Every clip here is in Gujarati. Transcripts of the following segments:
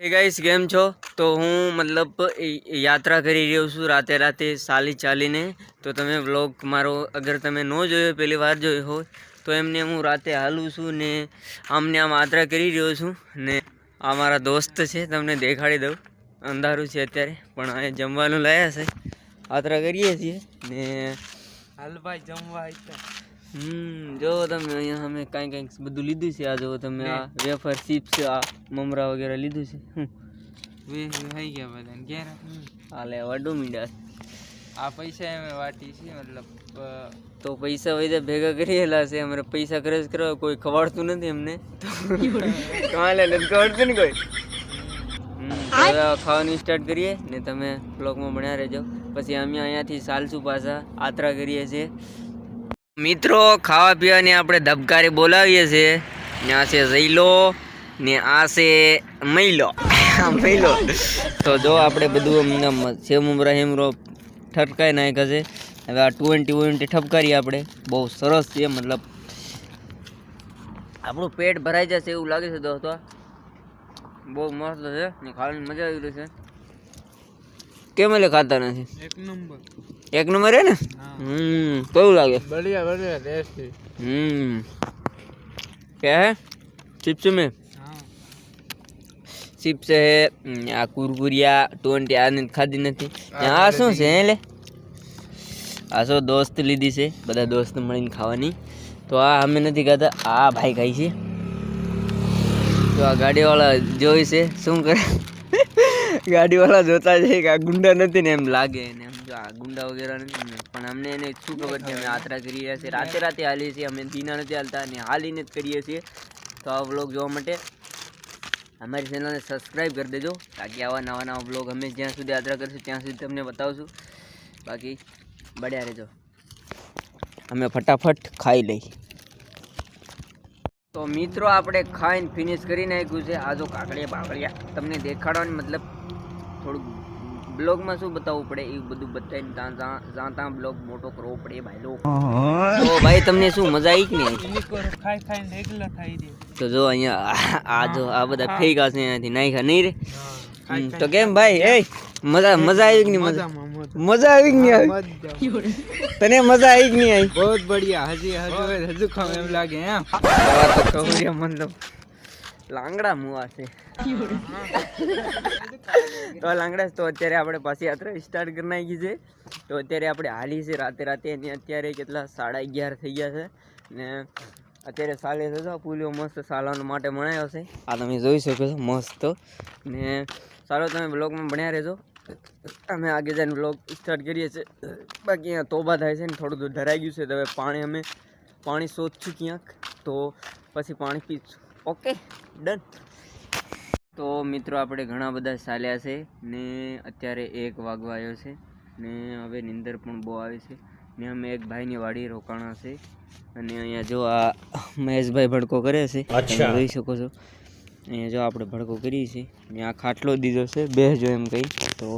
હે ગાઈસ કેમ છો? તો હું મતલબ એ- એ યાત્રા કરી રહ્યો છું રાતે રાતે ચાલી ચાલીને. તો તમે વ્લોગ મારો અગર તમે ન જોયો, પહેલી વાર જોયો હોય, તો એમને હું રાતે હાલું છું ને આમને આમ યાત્રા કરી રહ્યો છું ને આ મારા દોસ્ત છે, તમને દેખાડી દઉં. અંધારું છે અત્યારે, પણ અહીંયા જમવાનું લાયા છે. યાત્રા કરીએ છીએ ને હાલ ભાઈ જમવા હમ જો તમે અહીંયા અમે કાંઈ કાંઈક બધું લીધું છે. આ જો તમે આ વેફર ચિપ્સ આ મમરા વગેરે લીધું છે. હમ. વે થઈ ગયા બધાને. ક્યારે હાલે વડો મીંડા આ. પૈસા અમે વાટી છે મતલબ તો પૈસા વૈદા ભેગા કરેલા છે. અમારે પૈસા ખર્ચ કરવા કોઈ ખવાડતું નથી અમને. કમાલે નથી ખવાડતું ને કોઈ? હવે ખાવાનું સ્ટાર્ટ કરીએ ને તમે બ્લોગમાં ભણ્યા રહેજો. પછી અમે અહીંયાથી સાલસુ પાછા આત્રા કરીએ છીએ. મિત્રો, ખાવા પીવાની આપણે ધબકારી બોલાવીએ છીએ. ને આ છે ઝૈલો ને આ છે મૈલો. મૈલો. તો જો આપણે બધું અમને સેમ મમરા હેમરો ઠટકાઈ નાખ્યા છે. હવે આ ટ્વેન્ટી ટ્વેન્ટી ઠપકારીએ આપણે. બહુ સરસ છે, મતલબ. આપણું પેટ ભરાઈ જશે એવું લાગે છે દોસ્તો. બહુ મસ્ત છે ને ખાવાની મજા આવી રહી છે. કેમ એટલે ખાતા નથી? એક નંબર. એક નંબર હે ને? હમ કેવું લાગે? બઢિયા બઢિયા ટેસ્ટી હમ. કે હે? ચિપ્સ મે? ચિપ્સ હે આ કુરકુરિયા ટોન્ટી આ ખાધી નથી. આ શું છે લે? આ શું દોસ્ત લીધી છે? બધા દોસ્ત મળીને ખાવાની. તો આ અમે નથી ખાતા આ ભાઈ ખાઈ છે. તો આ ગાડીવાળા જોઈ છે શું કરે? ગાડીવાળા જોતા છે કે આ ગુંડા નથી ને એમ લાગે ને એમ જો આ ગુંડા વગેરે નથી ને, પણ અમને એને શું ખબર છે, અમે યાત્રા કરી રહ્યા છીએ. રાતે રાતે હાલીએ છીએ, અમે દીના નથી હાલતા અને હાલીને જ કરીએ છીએ. તો આ વ્લોગ જોવા માટે અમારી ચેનલને સબસ્ક્રાઈબ કરી દેજો, બાકી આવા નવા નવા બ્લોગ અમે જ્યાં સુધી યાત્રા કરીશું ત્યાં સુધી તમને બતાવશું. બાકી બળ્યા રહેજો. અમે ફટાફટ ખાઈ લઈ. તો મિત્રો, આપણે ખાઈને ફિનિશ કરી નાખ્યું છે. આ જો કાકડિયા બાકડીયા, તમને દેખાડવાની મતલબ થોડુંક બ્લોગમાં શું બતાવવું પડે? એ બધું બતાવીને ત્યાં જ્યાં ત્યાં બ્લોગ મોટો કરવો પડે ભાઈ લોક તો ભાઈ તમને શું મજા આવી કે નહીં? થઈ તો જો અહીંયા આ- જો આ બધા ફેંકા છે એનાથી નાખ્યા નહીં રે? તો કેમ ભાઈ? એ મજા મજા આવી કે નહીં? મજા? મજા. આવી કે નહીં આવી? તને મજા આવી કે નહીં આવી? બહુ બઢિયા. હજી હજુ હજુ ખાવ એમ લાગે એમ. તો કહું મતલબ લાંગડા મુવા છે. તો લાંગડા તો અત્યારે આપણે પાછી યાત્રા સ્ટાર્ટ કરી નાખી છે. તો અત્યારે આપણે હાલી છે રાતે રાતે. અને અત્યારે કેટલા? સાડા અગિયાર થઈ ગયા છે. ને અત્યારે સાલે છે તો પુલિયો મસ્ત સાલાનો માટે મણાયો છે. આ તમે જોઈ શકો છો, મસ્ત. ને સારો તમે બ્લોગમાં ભણ્યા રહેજો. અમે આગે જઈને બ્લોગ સ્ટાર્ટ કરીએ છીએ. બાકી અહીંયા તોબા થાય છે ને થોડું ધરાઈ ગયું છે. તો હવે પાણી અમે પાણી શોધશું ક્યાંક. તો પછી પાણી પીશું. Okay done. તો મિત્રો આપણે ઘણા બધા ચાલ્યા છે ને અત્યારે એક વાગવા આવ્યો છે ને હવે નીંદર પણ બહુ આવે છે ને અમે એક ભાઈની વાડી રોકાણા છે અને અહીંયા જો આ મહેશભાઈ ભડકો કરે છે તમે જોઈ શકો છો. અહીંયા જો આપણે ભડકો કરીએ છીએ ને આ ખાટલો દીધો છે બેસજો એમ કહી. તો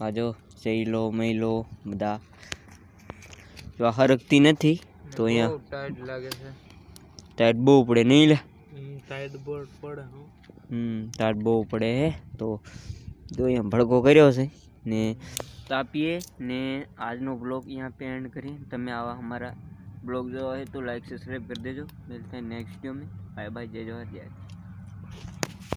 આ જો ચૈલો મૈલો બધા જો આ હરકતી નથી તો અહીંયા ટાઈટ લાગે છે. ટાઈટ બહુ પડે. નહીં લે. ટાયર બોર્ડ પડે હમ ટાયર બહુ પડે હે. તો જો અહીંયા ભડકો કર્યો છે ને તાપીએ ને આજનો બ્લોગ અહીંયા પે એન્ડ કરીએ. તમે આવા અમારા બ્લોગ જોવા હોય તો લાઈક સબસ્ક્રાઈબ કરી દેજો. મિલતા નેક્સ્ટ વીડિયો મેં. બાય બાય જય જવાહર. જય